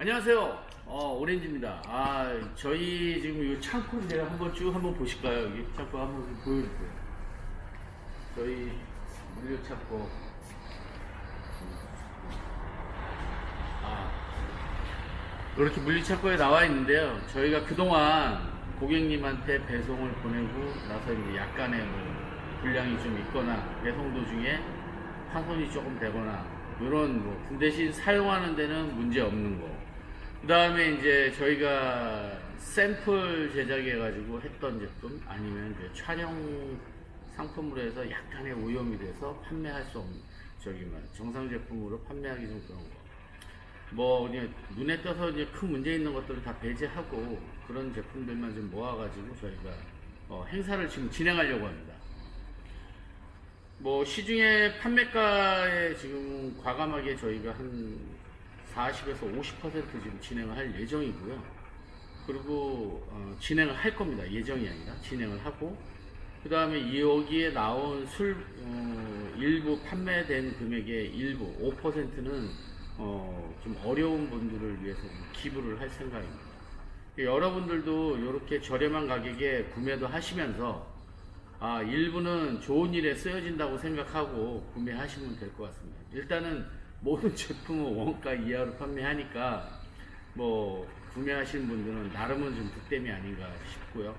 안녕하세요. 어, 오렌지입니다. 아, 저희 지금 이 창고를 제가 한번 쭉 한번 보실까요? 여기 창고 한번 좀 보여주세요. 저희 물류 창고. 아, 이렇게 물류 창고에 나와 있는데요. 저희가 그동안 고객님한테 배송을 보내고 나서 이제 약간의 뭐 분량이 좀 있거나 배송 도중에 파손이 조금 되거나 이런 뭐그 대신 사용하는 데는 문제 없는 거. 그 다음에 이제 저희가 샘플 제작해 가지고 했던 제품 아니면 이제 촬영 상품으로 해서 약간의 오염이 돼서 판매할 수 없는 저기 뭐 정상 제품으로 판매하기 좀 그런 거. 뭐 그냥 눈에 떠서 이제 큰 문제 있는 것들은 다 배제하고 그런 제품들만 좀 모아가지고 저희가 어, 행사를 지금 진행하려고 합니다. 뭐 시중에 판매가에 지금 과감하게 저희가 한 40에서 50% 지금 진행을 할 예정이고요. 그리고 어, 진행을 할 겁니다. 예정이 아니라 진행을 하고 그 다음에 여기에 나온 술 어, 일부 판매된 금액의 일부 5%는 어, 좀 어려운 분들을 위해서 좀 기부를 할 생각입니다. 여러분들도 이렇게 저렴한 가격에 구매도 하시면서 아, 일부는 좋은 일에 쓰여진다고 생각하고 구매하시면 될 것 같습니다. 일단은 모든 제품은 원가 이하로 판매하니까 뭐 구매하시는 분들은 나름은 좀 득템이 아닌가 싶고요.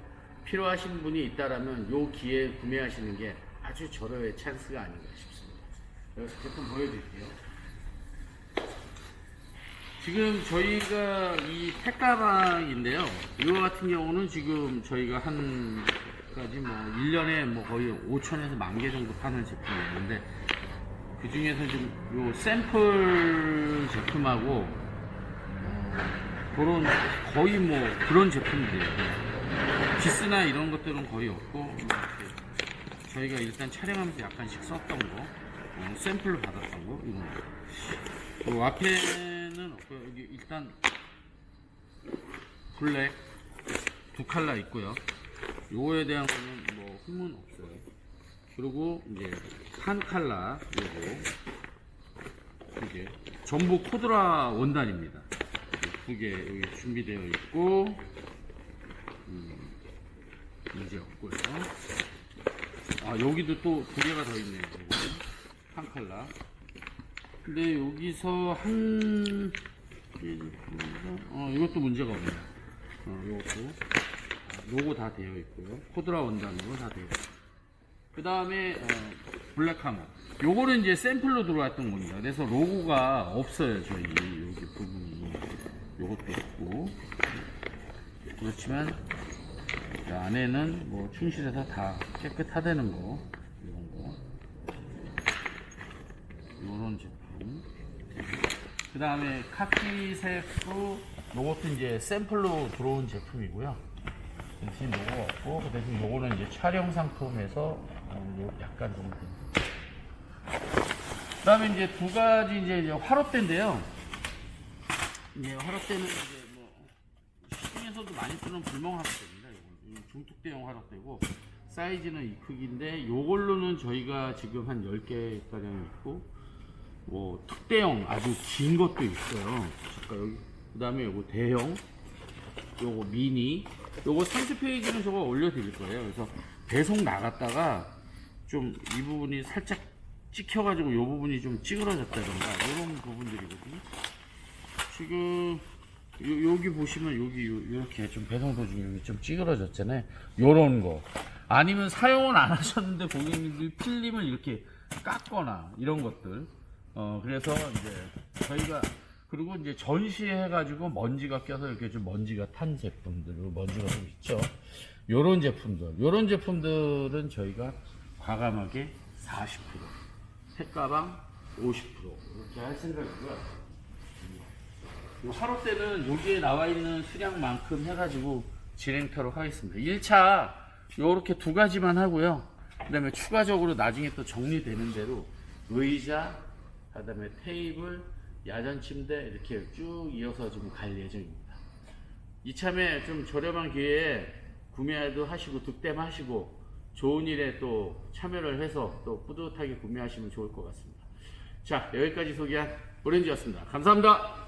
필요하신 분이 있다라면 요 기회에 구매하시는 게 아주 절호의 찬스가 아닌가 싶습니다. 여기서 제품 보여드릴게요. 지금 저희가 이 팩가방인데요. 이거 같은 경우는 지금 저희가 한 까지 뭐 1년에 뭐 거의 5천에서 만 개 정도 파는 제품이 있는데 그 중에서 지금 요 샘플 제품하고 어, 그런 거의 뭐 그런 제품들이에요. 기스나 이런 것들은 거의 없고 저희가 일단 촬영하면서 약간씩 썼던 거 어, 샘플로 받았던 거 이런 거. 요 앞에는 없고요. 여기 일단 블랙 두 칼라 있고요. 요거에 대한 거는 뭐 흠은 없어요. 그리고 이제 한 칼라 요거 이게 전부 코드라 원단입니다. 두 개 여기 준비되어 있고 음, 문제 없고요. 아 여기도 또 두 개가 더 있네요. 요거는 한 칼라. 근데 여기서 한 어, 이것도 문제가 없네요. 어, 이것도 요거 다 되어 있고요. 코드라 원단으로 다 되어 있고요. 그 다음에 어, 블랙하머. 요거는 이제 샘플로 들어왔던 겁니다. 그래서 로고가 없어요. 저희 여기 부분이. 요것도 없고. 그렇지만 그 안에는 뭐 충실해서 다 깨끗하다는 거. 이런 거. 요런 제품. 그 다음에 카키색도 요것도 이제 샘플로 들어온 제품이고요. 대신 요거 없고 그 대신 요거는 이제 촬영 상품에서 어, 요 약간 정도. 그 다음에 이제 두 가지 이제, 화롯대인데요. 이제 화롯대는 이제 뭐 시중에서도 많이 쓰는 불멍 화롯대입니다. 요건 중특대용 화롯대고 사이즈는 이 크기인데 요걸로는 저희가 지금 한 10개 가량 있고 뭐 특대형 아주 긴 것도 있어요. 잠깐 여기 그 다음에 요거 대형 요거 미니 요거 30페이지는 저거 올려드릴 거예요. 그래서 배송 나갔다가 좀 이 부분이 살짝 찍혀가지고 요 부분이 좀 찌그러졌다던가 이런 부분들이거든요. 지금 요, 여기 보시면 여기 요, 이렇게 좀 배송 도중에 좀 찌그러졌잖아요. 요런 거. 아니면 사용을 안 하셨는데 고객님들이 필름을 이렇게 깎거나 이런 것들. 어 그래서 이제 저희가 그리고 이제 전시해가지고 먼지가 껴서 이렇게 좀 먼지가 탄 제품들, 먼지가 좀 있죠. 요런 제품들, 요런 제품들은 저희가 과감하게 40%, 색가방 50% 이렇게 할 생각이고요. 요 하루 때는 여기에 나와 있는 수량만큼 해가지고 진행토록 하겠습니다. 1차 요렇게 두 가지만 하고요. 그 다음에 추가적으로 나중에 또 정리되는 대로 의자, 그 다음에 테이블, 야전 침대 이렇게 쭉 이어서 좀갈 예정입니다. 이참에 좀 저렴한 기회에 구매도 하시고 득템하시고 좋은 일에 또 참여를 해서 또 뿌듯하게 구매하시면 좋을 것 같습니다. 자 여기까지 소개한 오렌지였습니다. 감사합니다.